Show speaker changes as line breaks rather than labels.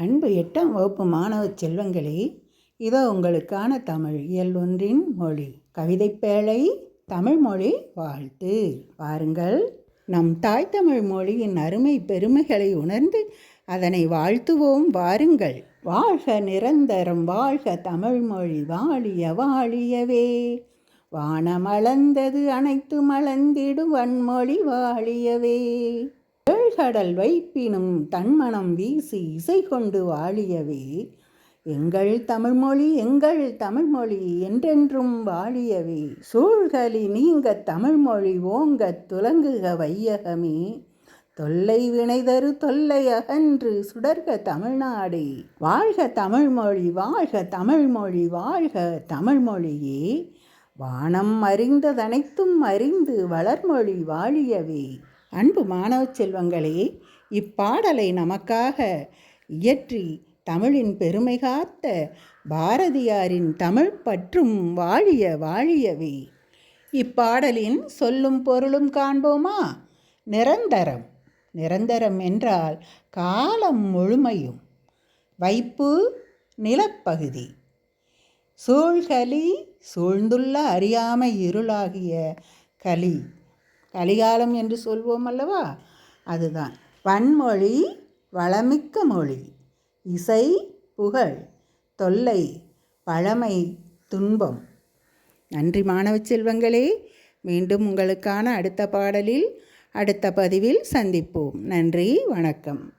அன்பு எட்டாம் வகுப்பு மாணவ செல்வங்களே இதோ உங்களுக்கான தமிழ் இயல் ஒன்றின் மொழி. கவிதைப்பேழை தமிழ் மொழி வாழ்த்து. பாருங்கள் நம் தாய் தமிழ் மொழியின் அருமை பெருமைகளை உணர்ந்து அதனை வாழ்த்துவோம். வாருங்கள் வாழ்க நிரந்தரம் வாழ்க தமிழ் மொழி வாழிய வாழியவே. வானமளந்தது அனைத்து மலர்ந்திடும் வன்மொழி வாழியவே. ஏழ்கடல் வைப்பினும் தன்மனம் வீசி இசை கொண்டு வாழியவே எங்கள் தமிழ்மொழி எங்கள் தமிழ்மொழி என்றென்றும் வாழியவே சூழ்கலி நீங்க தமிழ்மொழி ஓங்க துலங்குக வையகமே தொல்லை வினைதரு தொல்லை அகன்று சுடர்க தமிழ்நாடே வாழ்க தமிழ்மொழி வாழ்க தமிழ்மொழி வாழ்க தமிழ்மொழியே வானம் அறிந்ததனைத்தும் அறிந்து வளர்மொழி வாழியவே. அன்பு மாணவ செல்வங்களே இப்பாடலை நமக்காக இயற்றி தமிழின் பெருமை காத்த பாரதியாரின் தமிழ் பற்றும் வாழிய வாழியவே. இப்பாடலின் சொல்லும் பொருளும் காண்போமா? நிரந்தரம். நிரந்தரம் என்றால் காலம் முழுமையும். வைப்பு நிலப்பகுதி. சூழ்கலி சூழ்ந்துள்ள அறியாமை இருளாகிய கலி. கலிகாலம் என்று சொல்வோம் அல்லவா? அதுதான். வன்மொழி வளமிக்க மொழி. இசை புகழ். தொல்லை பழமை துன்பம். நன்றி மாணவ செல்வங்களே. மீண்டும் உங்களுக்கான அடுத்த பாடலில் அடுத்த பதிவில் சந்திப்போம். நன்றி வணக்கம்.